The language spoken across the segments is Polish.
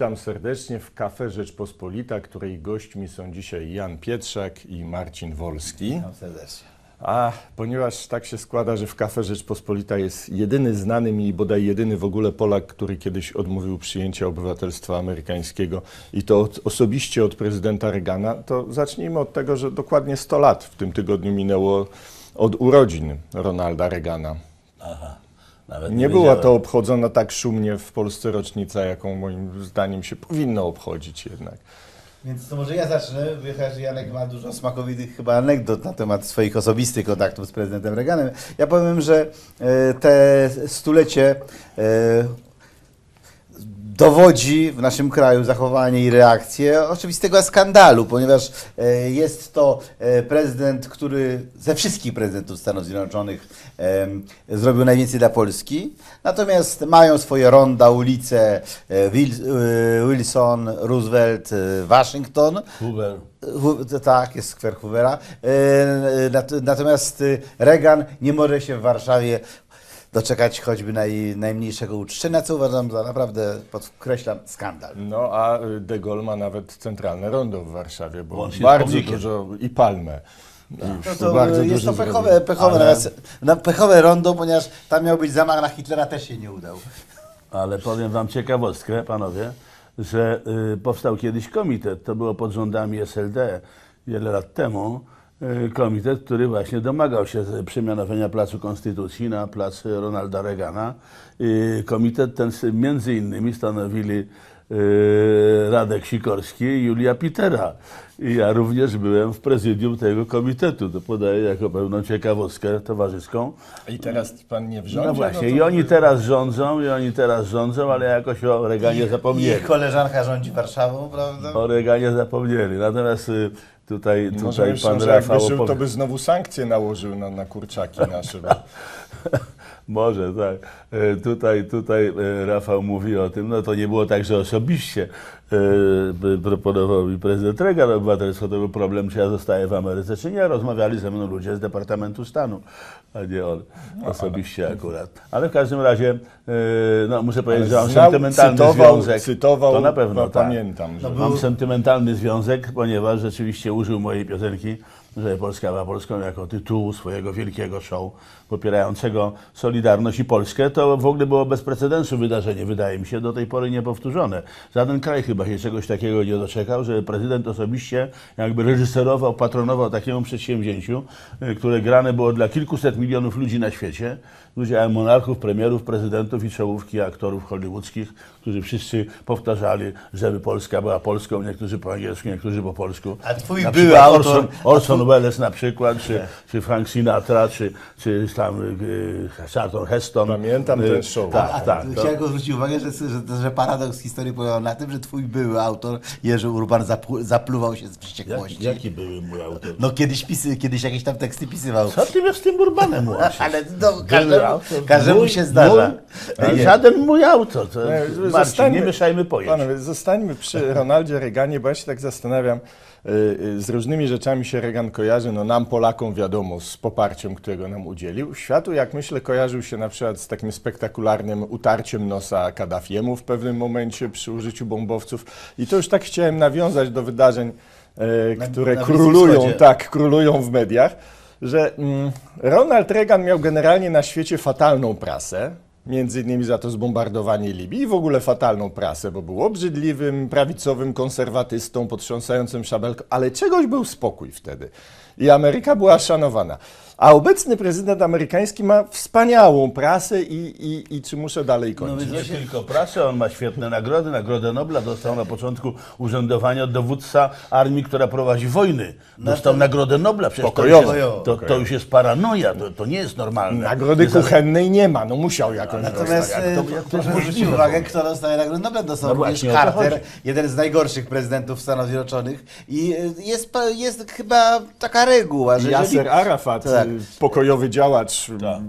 witam serdecznie w Kafe Rzeczpospolita, której gośćmi są dzisiaj Jan Pietrzak i Marcin Wolski. Witam serdecznie. A ponieważ tak się składa, że w Kafe Rzeczpospolita jest jedyny znany mi i bodaj jedyny w ogóle Polak, który kiedyś odmówił przyjęcia obywatelstwa amerykańskiego i to od, osobiście od prezydenta Reagana, to zacznijmy od tego, że dokładnie 100 lat w tym tygodniu minęło od urodzin Ronalda Reagana. Aha. Nawet Nie była wiedziałem. to obchodzona tak szumnie w Polsce rocznica, jaką moim zdaniem się powinno obchodzić jednak. Więc to może ja zacznę, wychać, że Janek ma dużo smakowitych chyba anegdot na temat swoich osobistych kontaktów z prezydentem Reaganem. Ja powiem, że e, te stulecie e, dowodzi w naszym kraju zachowanie i reakcję oczywistego skandalu, ponieważ e, jest to e, prezydent, który ze wszystkich prezydentów Stanów Zjednoczonych zrobił najwięcej dla Polski. Natomiast mają swoje ronda, ulice e, Wil- Wilson, Roosevelt, Waszyngton. Hoover. Tak, jest skwer Hoovera. Nat- Natomiast Reagan nie może się w Warszawie doczekać choćby naj, najmniejszego uczczenia, co uważam za naprawdę, podkreślam, skandal. No a De Gaulle ma nawet centralne rondo w Warszawie, bo pomnikiem. dużo i palmę. No Już to bardzo jest to dużo pechowe, pechowe, Ale- nawet, no, pechowe rondo, ponieważ tam miał być zamach na Hitlera, też się nie udał. Ale powiem wam ciekawostkę, panowie, że y, powstał kiedyś komitet, to było pod rządami SLD wiele lat temu, y, komitet, który właśnie domagał się przemianowania Placu Konstytucji na Plac Ronalda Reagana. Y, komitet ten między innymi stanowili y, Radek Sikorski i Julia Pitera. I ja również byłem w prezydium tego komitetu. To podaję jako pewną ciekawostkę towarzyską. I teraz pan nie w rządzie? No właśnie, to- i oni teraz rządzą, i oni teraz rządzą, ale jakoś o Reganie Ich zapomnieli. koleżanka rządzi Warszawą, prawda? O Reganie zapomnieli. Natomiast tutaj, Może tutaj pan że jakby Rafał żył, to by znowu sankcje nałożył na, na kurczaki nasze. Bo... Może, tak. E, Tutaj, tutaj e, Rafał mówi o tym, no to nie było tak, że osobiście e, proponował mi prezydent Reagan obywatelstwo, to był problem, czy ja zostaję w Ameryce, czy nie. Rozmawiali ze mną ludzie z Departamentu Stanu, a nie on osobiście akurat. Ale w każdym razie, no muszę powiedzieć, że mam znał, sentymentalny cytował, związek. cytował, to na pewno, pa- tak. pamiętam, że- Mam sentymentalny związek, ponieważ rzeczywiście użył mojej piosenki, że Polska była Polską jako tytułu swojego wielkiego show popierającego Solidarność i Polskę. To w ogóle było bez precedensu wydarzenie, wydaje mi się, do tej pory niepowtórzone. Żaden kraj chyba się czegoś takiego nie doczekał, że prezydent osobiście jakby reżyserował, patronował takiemu przedsięwzięciu, y, które grane było dla kilkuset milionów ludzi na świecie, z udziałem monarchów, premierów, prezydentów i czołówki aktorów hollywoodzkich, którzy wszyscy powtarzali, żeby Polska była Polską, niektórzy po angielsku, niektórzy po polsku. A twój Na przykład autor- Orson, Orson Welles na przykład, czy, czy Frank Sinatra, czy, czy tam y, Charlton Heston. Pamiętam Y, ten show. Tak, tak. To, Chciałem tylko zwrócić uwagę, że, że, że paradoks historii polegał na tym, że twój były autor Jerzy Urban zaplu, zapluwał się z wściekłości. jak, jaki był mój autor? No kiedyś, pisy, kiedyś jakieś tam teksty pisywał. Co ty wiesz z tym Urbanem łączysz? Ale no, każdemu, autor, każdemu mój- się zdarza. Mój, żaden mój autor. To, Nie, Marcin, zostańmy- nie mieszajmy pojęć. Panowie, zostańmy przy Ronaldzie Reaganie, bo ja się tak zastanawiam, z różnymi rzeczami się Reagan kojarzy, no nam Polakom wiadomo, z poparciem, którego nam udzielił. Światu, jak myślę, kojarzył się na przykład z takim spektakularnym utarciem nosa Kaddafiemu w pewnym momencie przy użyciu bombowców. I to już tak chciałem nawiązać do wydarzeń, Na- które na królują, tak, królują w mediach, że mm, Ronald Reagan miał generalnie na świecie fatalną prasę, między innymi za to zbombardowanie Libii i w ogóle fatalną prasę, bo był obrzydliwym, prawicowym konserwatystą, potrząsającym szabelką, ale czegoś był spokój wtedy. I Ameryka była szanowana. A obecny prezydent amerykański ma wspaniałą prasę i, i, i czy muszę dalej kończyć? Nie tylko pracę, on ma świetne nagrody. Nagrodę Nobla dostał na początku urzędowania dowódca armii, która prowadzi wojny. Dostał Nagrodę Nobla. Przecież to już, Pokojową. jest, to, to już jest paranoja, to, to nie jest normalne. Nagrody Jest- kuchennej nie ma, no musiał jakąś Natomiast dostać. e, jak to- jak to jest proszę zwrócić uwagę, kto dostaje nagrodę Nobla. Dostał No również Carter, jeden z najgorszych prezydentów Stanów Zjednoczonych. I e, jest, jest chyba taka reguła, że jeżeli... Yasser Arafat, Tak. pokojowy działacz, bardzo-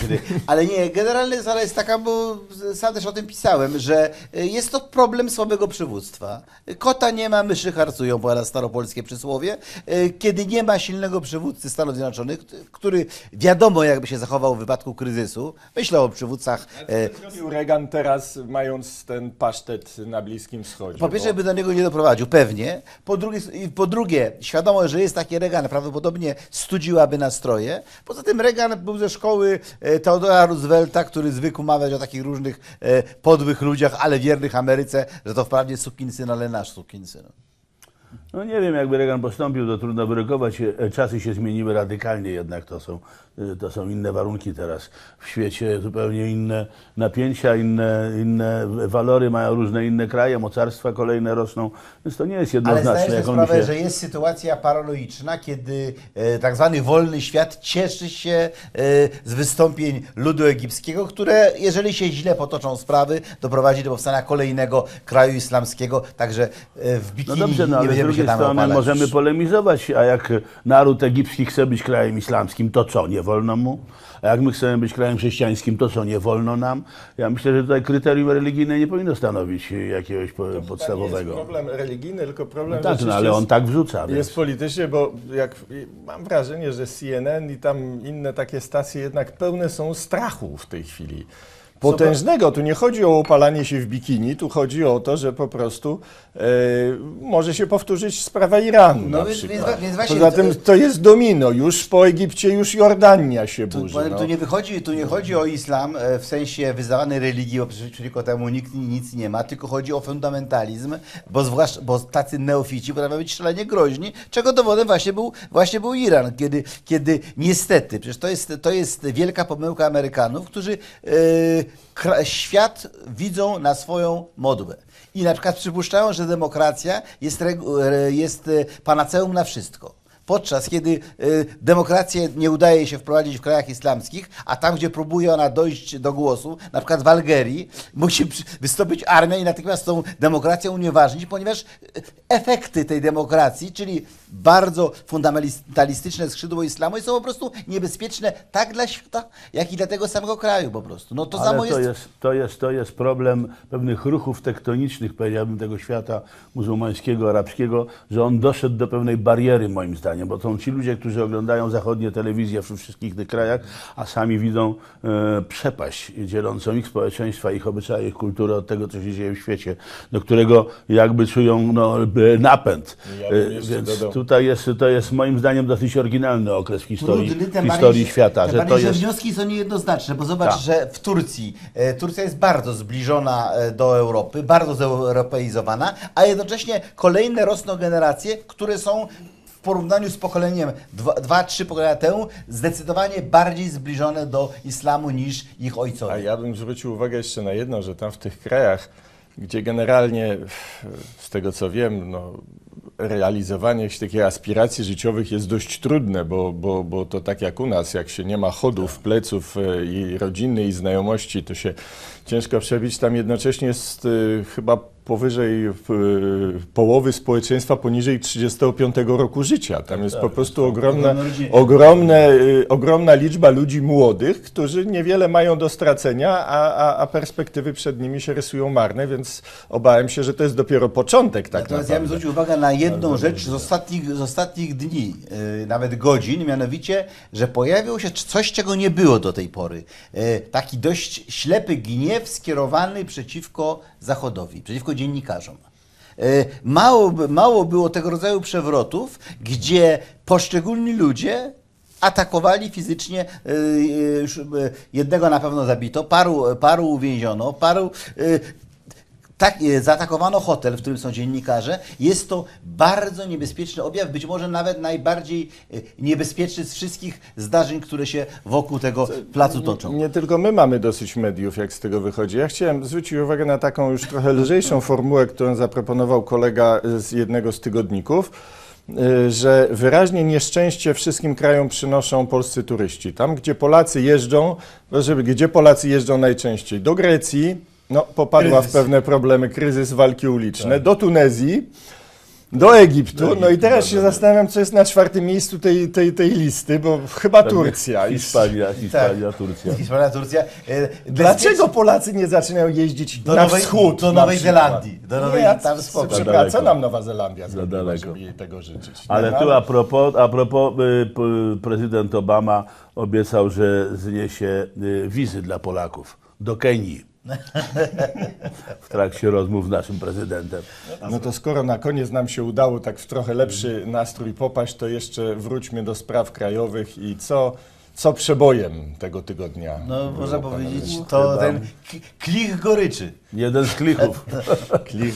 Wybitny. Ale nie, generalnie zala jest taka, bo sam też o tym pisałem, że y, jest to problem słabego przywództwa. Kota nie ma, myszy harcują, powiada staropolskie przysłowie. Y, Kiedy nie ma silnego przywódcy Stanów Zjednoczonych, który wiadomo jakby się zachował w wypadku kryzysu, myślał o przywództwie, kucach. E, Co zrobił Reagan teraz, mając ten pasztet na Bliskim Wschodzie? Po pierwsze, Bo- by do niego nie doprowadził, pewnie. Po drugie, i po drugie świadomość, że jest taki Reagan, prawdopodobnie studziłaby nastroje. Poza tym Reagan był ze szkoły e, Theodora Roosevelta, który zwykł mawiać o takich różnych e, podłych ludziach, ale wiernych Ameryce, że to wprawdzie sukinsyn, ale nasz sukinsyn. No nie wiem, jakby Reagan postąpił, to trudno wyrokować. E, Czasy się zmieniły radykalnie, jednak to są, e, to są inne warunki teraz w świecie, zupełnie inne napięcia, inne, inne walory, mają różne inne kraje, mocarstwa kolejne rosną, więc to nie jest Ale jednoznaczne. zdajesz sobie sprawę, się... że jest sytuacja paranoiczna, kiedy e, tak zwany wolny świat cieszy się e, z wystąpień ludu egipskiego, które, jeżeli się źle potoczą sprawy, doprowadzi do powstania kolejnego kraju islamskiego, także e, w No bikini dobrze, no nie ale będziemy drugiej strony opalać. możemy polemizować, a jak naród egipski chce być krajem islamskim, to co, nie wolno mu? A jak my chcemy być krajem chrześcijańskim, to co, nie wolno nam? Ja myślę, że tutaj kryterium religijne nie powinno stanowić jakiegoś po- To nie jest podstawowego. problem religijny, tylko problem No tak, no, ale on tak wrzuca. Jest Więc... politycznie, bo jak mam wrażenie, że CNN i tam inne takie stacje jednak pełne są strachu w tej chwili. Potężnego. Tu nie chodzi o opalanie się w bikini, tu chodzi o to, że po prostu e, może się powtórzyć sprawa Iranu. No na więc- przykład. więc- więc właśnie Poza to- tym to jest domino. Już po Egipcie, już Jordania się Tu, burzy. powiem, no. tu, nie wychodzi, tu nie chodzi o islam e, w sensie wyznawanej religii, bo przeciwko temu nikt ni- nic nie ma, tylko chodzi o fundamentalizm, bo, zwłaszcza, bo tacy neofici potrafią być szalenie groźni, czego dowodem właśnie był, właśnie był Iran, kiedy, kiedy niestety, przecież to jest, to jest wielka pomyłka Amerykanów, którzy e, świat widzą na swoją modłę. I na przykład przypuszczają, że demokracja jest, e, jest e, panaceum na wszystko. Podczas kiedy y, demokrację nie udaje się wprowadzić w krajach islamskich, a tam, gdzie próbuje ona dojść do głosu, na przykład w Algerii, musi wystąpić armia i natychmiast tą demokrację unieważnić, ponieważ y, efekty tej demokracji, czyli bardzo fundamentalistyczne skrzydło islamu, są po prostu niebezpieczne tak dla świata, jak i dla tego samego kraju po prostu. No to samo to jest... jest, to, jest, to jest problem pewnych ruchów tektonicznych, powiedziałbym, tego świata muzułmańskiego, arabskiego, że on doszedł do pewnej bariery, moim zdaniem, bo są ci ludzie, którzy oglądają zachodnie telewizje we wszystkich tych krajach, a sami widzą e, przepaść dzielącą ich społeczeństwa, ich obyczaje, ich kulturę od tego, co się dzieje w świecie, do którego jakby czują no, e, napęd. Ja E, Więc dodał- tutaj jest, to jest moim zdaniem dosyć oryginalny okres w historii, w tym historii bardziej, świata, że to jest... wnioski są niejednoznaczne, bo zobacz, Tak. że w Turcji, e, Turcja jest bardzo zbliżona e, do Europy, bardzo zeuropeizowana, a jednocześnie kolejne rosną generacje, które są w porównaniu z pokoleniem dwa, dwa, trzy pokolenia temu zdecydowanie bardziej zbliżone do islamu niż ich ojcowie. A ja bym zwrócił uwagę jeszcze na jedno, że tam w tych krajach, gdzie generalnie, z tego co wiem, no, realizowanie takich aspiracji życiowych jest dość trudne, bo, bo, bo to tak jak u nas, jak się nie ma chodów, pleców e, i rodziny i znajomości, to się ciężko przebić. Tam jednocześnie jest e, chyba powyżej e, połowy społeczeństwa poniżej 35 roku życia. Tam jest po prostu ogromna, ogromne y, ogromna liczba ludzi młodych, którzy niewiele mają do stracenia, a, a, a perspektywy przed nimi się rysują marne, więc obałem się, że to jest dopiero początek tak Natomiast ja bym naprawdę. zwrócił uwagę na jedną rzecz z ostatnich, z ostatnich dni, yy, nawet godzin, mianowicie, że pojawiło się coś, czego nie było do tej pory. Yy, taki dość ślepy gniew skierowany przeciwko Zachodowi, przeciwko dziennikarzom. Yy, Mało, mało było tego rodzaju przewrotów, gdzie poszczególni ludzie atakowali fizycznie, już, yy, jednego na pewno zabito, paru, paru uwięziono, paru... tak, e, zaatakowano hotel, w którym są dziennikarze. Jest to bardzo niebezpieczny objaw, być może nawet najbardziej e, niebezpieczny z wszystkich zdarzeń, które się wokół tego placu toczą. Nie tylko my mamy dosyć mediów, jak z tego wychodzi. Ja chciałem zwrócić uwagę na taką już trochę lżejszą formułę, którą zaproponował kolega z jednego z tygodników, y, że wyraźnie nieszczęście wszystkim krajom przynoszą polscy turyści. Tam, gdzie Polacy jeżdżą, żeby, gdzie Polacy jeżdżą najczęściej? Do Grecji, no, popadła w Kryzys. pewne problemy, kryzys, walki uliczne, do Tunezji, do Egiptu. No i teraz się zastanawiam, co jest na czwartym miejscu tej, tej, tej listy, bo chyba Turcja. Hiszpania, Hiszpania, Turcja. Hiszpania, Turcja. e, Dlaczego Polacy nie zaczynają jeździć Do na Nowej- wschód? do Nowej? Zelandii. Do Nowej- nie, tam spoko. Co nam Nowa Zelandia zrobiła, daleko. żeby jej tego życzyć? Ale No, tu a propos, a propos y, p- prezydent Obama obiecał, że zniesie y, wizy dla Polaków do Kenii. W trakcie rozmów z naszym prezydentem. No to skoro na koniec nam się udało tak w trochę lepszy nastrój popaść, to jeszcze wróćmy do spraw krajowych i co, co przebojem tego tygodnia. No, było, można powiedzieć, to ten k- klich goryczy. Jeden z klichów. Klich,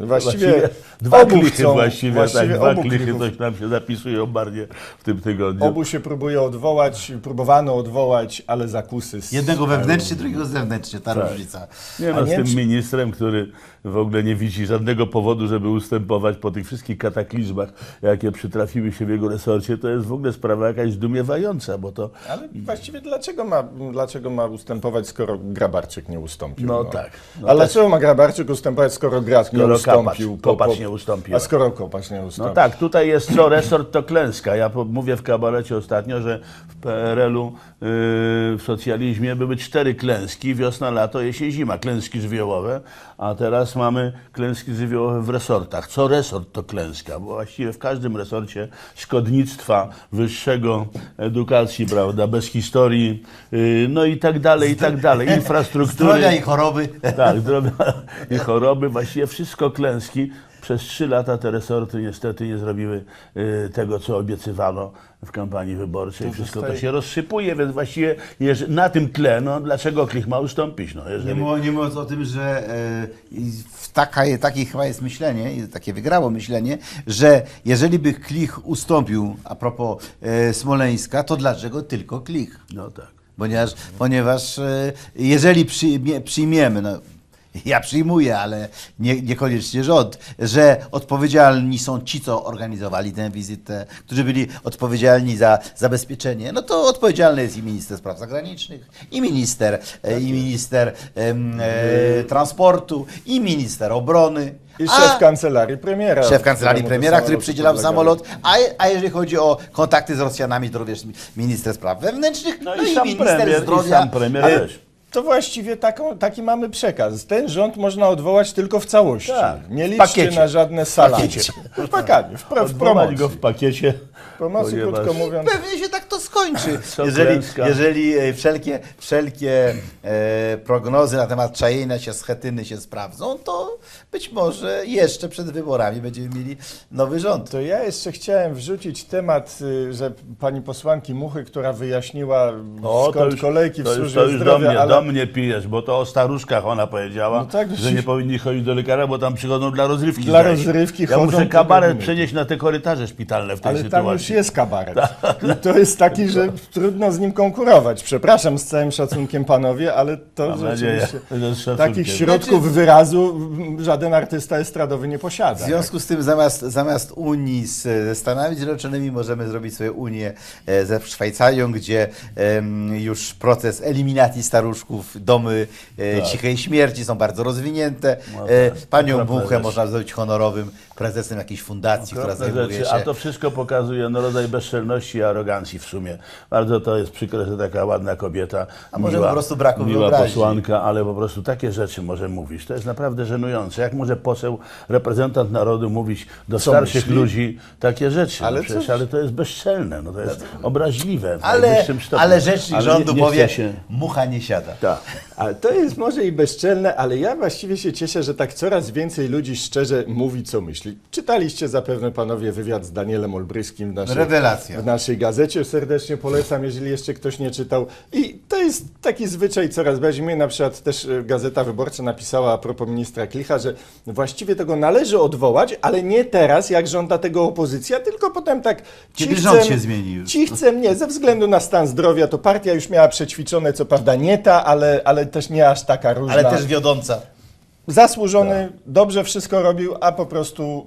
właściwie, Właściwie dwa klichy chcą, właściwie, tak, dwa klichy klichów. coś nam się zapisują bardziej w tym tygodniu. Obu się próbuje odwołać, próbowano odwołać, ale zakusy. z- Jednego wewnętrznie, drugiego zewnętrznie, ta różnica. Nie A no, z nie tym czy- ministrem, który w ogóle nie widzi żadnego powodu, żeby ustępować po tych wszystkich kataklizmach, jakie przytrafiły się w jego resorcie, to jest w ogóle sprawa jakaś zdumiewająca, bo to Ale właściwie dlaczego ma, dlaczego ma ustępować, skoro Grabarczyk nie ustąpił? No tak. No A też- dlaczego ma Grabarczyk ustępować, skoro Gracz nie Skoro ustąpił? Kopacz- Kopacz nie ustąpił. A skoro Kopacz nie ustąpił? No tak, tutaj jest co resort, to klęska. Ja po- mówię w kabarecie ostatnio, że w PRL-u, yy, w socjalizmie były cztery klęski, wiosna, lato, jesień, zima, klęski żywiołowe, a teraz mamy klęski żywiołowe w resortach. Co resort to klęska, bo właściwie w każdym resorcie szkodnictwa wyższego, edukacji, prawda, bez historii, yy, no i tak dalej, i tak dalej, infrastruktury. Zdrowia i choroby. Tak, zdrowia i choroby, właściwie wszystko klęski. Przez trzy lata te resorty niestety nie zrobiły y, tego, co obiecywano w kampanii wyborczej. Wszystko to zostaje- się rozsypuje, więc właściwie na tym tle, no dlaczego Klich ma ustąpić? No, Nie, jeżeli... mówiąc, nie mówiąc o tym, że e, taka, takie chyba jest myślenie, takie wygrało myślenie, że jeżeli by Klich ustąpił a propos e, Smoleńska, to dlaczego tylko Klich? No tak. Ponieważ, ponieważ e, jeżeli przyjmie, przyjmiemy, no, ja przyjmuję, ale nie, niekoniecznie rząd, że odpowiedzialni są ci, co organizowali tę wizytę, którzy byli odpowiedzialni za zabezpieczenie, no to odpowiedzialny jest i minister spraw zagranicznych, i minister, e, i minister em, e, transportu, i minister obrony. I a- szef kancelarii premiera. Szef kancelarii premiera, który przydzielał samolot, a, a jeżeli chodzi o kontakty z Rosjanami, to również minister spraw wewnętrznych, No, no, i, i, sam minister premier, zdrowia. i sam premier Ale też. To właściwie taką, taki mamy przekaz. Ten rząd można odwołać tylko w całości. Tak, Nie liczcie pakiecie. na żadne salami. pakiecie. W pakiecie, w, w Odwołać promocji. go w pakiecie. Promocji, ponieważ- krótko mówiąc. Pewnie się tak to skończy. Jeżeli, jeżeli e, wszelkie, wszelkie e, prognozy na temat czajenia się schetyny się sprawdzą, to być może jeszcze przed wyborami będziemy mieli nowy rząd. To ja jeszcze chciałem wrzucić temat, y, że pani posłanki Muchy, która wyjaśniła O, skąd kolejki w to już, służbie to już do zdrowia, mnie, ale do mnie pijesz, bo to o staruszkach ona powiedziała, No tak, że nie powinni chodzić do lekarza, bo tam przychodzą dla rozrywki. Dla rozrywki Ja chodzą muszę tylko kabaret przenieść na te korytarze szpitalne w tej ale tam sytuacji. Już jest kabaret. Tak. I to jest taki, że trudno z nim konkurować. Przepraszam z całym szacunkiem panowie, ale to Mam nadzieję, rzeczywiście że z szacunkiem. takich środków wyrazu żaden artysta estradowy nie W posiada. związku z tym zamiast, zamiast Unii z, ze Stanami Zjednoczonymi możemy zrobić sobie Unię e, ze Szwajcarią, gdzie już proces eliminacji staruszków, domy e, cichej śmierci są bardzo rozwinięte. Tak. No E, tak, Panią Buchę można zrobić honorowym prezesem jakiejś fundacji, która Okropne zajmuje rzeczy, się... A to wszystko pokazuje no, rodzaj bezczelności i arogancji w sumie. Bardzo to jest przykre, że taka ładna kobieta, A może miła, po prostu braku miła wyobraźni. posłanka, ale po prostu takie rzeczy może mówić. To jest naprawdę żenujące. Jak może poseł, reprezentant narodu mówić do Co starszych myśli? ludzi takie rzeczy? Ale no przecież, ale to jest bezczelne, no to jest obraźliwe w Ale, najwyższym stopniu. ale rzecznik Ale nie- rządu nie powie, się... mucha nie siada. Tak. Ale to jest może i bezczelne, ale ja właściwie się cieszę, że tak coraz więcej ludzi szczerze mówi, co myśli. Czytaliście zapewne panowie wywiad z Danielem Olbryskim w naszej, Rewelacja. w naszej gazecie. Serdecznie polecam, jeżeli jeszcze ktoś nie czytał. I to jest taki zwyczaj coraz bardziej. Mnie na przykład też e, Gazeta Wyborcza napisała a propos ministra Klicha, że właściwie tego należy odwołać, ale nie teraz, jak żąda tego opozycja, tylko potem tak Kiedy cichcem- rząd się zmieni już. Cichcem nie, ze względu na stan zdrowia, to partia już miała przećwiczone, co prawda nie ta, ale, ale też nie aż taka różna. Ale też wiodąca. Zasłużony, dobrze wszystko robił, a po prostu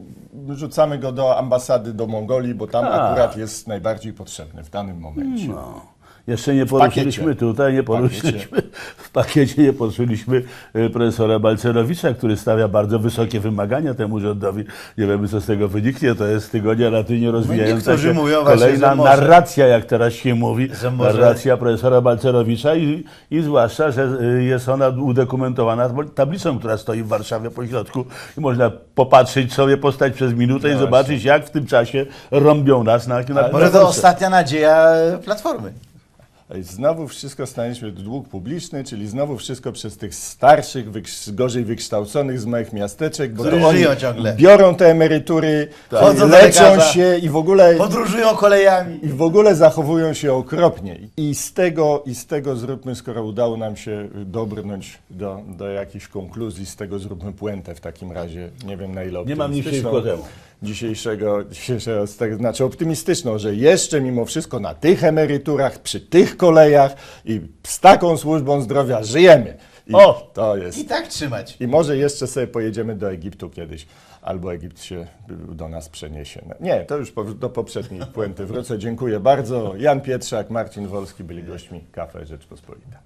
rzucamy go do ambasady do Mongolii, bo tam Tak. akurat jest najbardziej potrzebny w danym momencie. No. Jeszcze nie poruszyliśmy tutaj, nie poruszyliśmy w pakiecie, nie poruszyliśmy e, profesora Balcerowicza, który stawia bardzo wysokie wymagania temu rządowi. Nie wiemy, co z tego wyniknie. To jest tygodnia na tydzień rozwijająca niektórzy się mówią właśnie, kolejna może. narracja, jak teraz się mówi, narracja profesora Balcerowicza i, i zwłaszcza, że e, jest ona udokumentowana tablicą, która stoi w Warszawie po środku i można popatrzeć sobie, postać przez minutę i No zobaczyć, jak w tym czasie rąbią nas na, na Może to ostatnia nadzieja Platformy. Znowu wszystko staliśmy dług publiczny, czyli znowu wszystko przez tych starszych, wyks- gorzej wykształconych z małych miasteczek, bo Którzy to oni żyją ciągle. biorą te emerytury, Chodzą do leczą lekarza. się i w ogóle Podróżują kolejami. i w ogóle zachowują się okropnie. I z tego, i z tego zróbmy, skoro udało nam się dobrnąć do, do jakichś konkluzji, z tego zróbmy puentę w takim razie. Nie wiem na ile Nie mam nic optymistyczną przeciwko temu. Dzisiejszego, dzisiejszego z tego, znaczy optymistyczną, że jeszcze mimo wszystko na tych emeryturach, przy tych kolejach i z taką służbą zdrowia żyjemy. I O! to jest. I tak trzymać. I może jeszcze sobie pojedziemy do Egiptu kiedyś, albo Egipt się do nas przeniesie. No, Nie, to już do poprzedniej puenty wrócę. Dziękuję bardzo. Jan Pietrzak, Marcin Wolski byli gośćmi Kafe Rzeczpospolita.